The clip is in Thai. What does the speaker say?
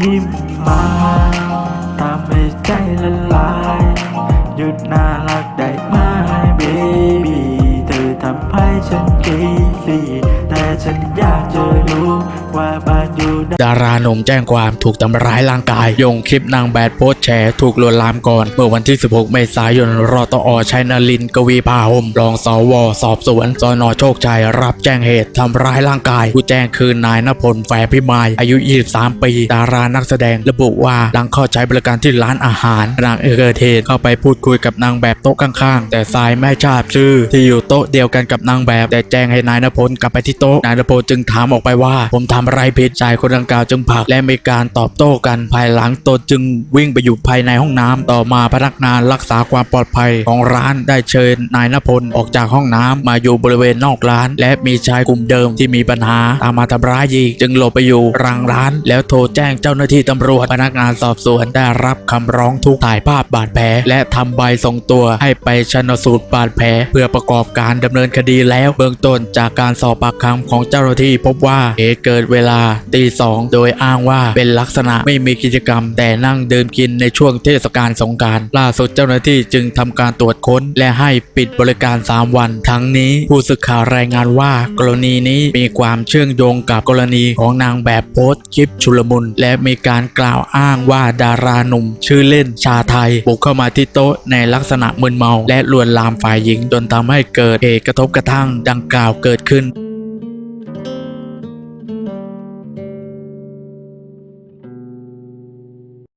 ยิ้มมาทำให้ใจละลาย หยุดน่ารักได้ไหมเบบี้เธอทำให้ฉันคิดสิแต่ฉันอยากจะรู้ว่า ดาราหนุ่มแจ้งความถูกทำร้ายร่างกาย ยงคลิปนางแบดโพสแชร์ถูกลวนลามก่อน เมื่อวันที่ 16 เมษายนรอตอชัยนลินกวีพาหมรองสวสอบสวนสนโชคชัยรับแจ้งเหตุทำร้ายร่างกาย ผู้แจ้งคือนายนพลแฝพิมาย อายุ 23 ปี ดารานักแสดงระบุว่าหลังเข้าใช้บริการที่ร้านอาหารนางเอเกเทนเข้าไปพูดคุยกับนางแบบโต๊ะข้างๆ แต่สายไม่ทราบชื่อ ที่อยู่โต๊ะเดียวกันกับนางแบบ แต่แจ้งให้นายนพลกลับไปที่โต๊ะนายนพลจึงถามออกไปว่า ผมทำอะไรผิดชายคนดังกล่าวจึงผลักและมีการตอบโต้กันภายหลังตนจึงวิ่งไปอยู่ภายในห้องน้ำต่อมาพนักงานรักษาความปลอดภัยของร้านได้เชิญนายนพลออกจากห้องน้ำมาอยู่บริเวณนอกร้าน และมีชายกลุ่มเดิมที่มีปัญหาตามมาทำร้ายอีกจึงหลบไปอยู่รังร้าน แล้วโทรแจ้งเจ้าหน้าที่ตำรวจพนักงานสอบสวนได้รับคำร้องทุกข์ถ่ายภาพบาดแผลและทำใบส่งตัวให้ไปชนสูตรบาดแผลเพื่อประกอบการดำเนินคดีแล้วเบื้องต้นจากการสอบปากคำของเจ้าหน้าที่พบว่าเหตุเกิดเวลาตีสองโดยอ้างว่าเป็นลักษณะไม่มีกิจกรรม แต่นั่งดื่มกินในช่วงเทศกาลสงการล่าสุดเจ้าหน้าที่จึงทำการตรวจค้น และให้ปิดบริการ 3 วัน ทั้งนี้ผู้สื่อข่าวรายงานว่า กรณีนี้มีความเชื่อมโยงกับกรณีของนางแบบโพสต์คลิปชุลมุน และมีการกล่าวอ้างว่าดาราหนุ่ม ชื่อเล่นชาไทย บุกเข้ามาที่โต๊ะในลักษณะมึนเมา และลวนลามฝ่ายหญิงจนทำให้เกิดเหตุกระทบกระทั่งดังกล่าวเกิดขึ้น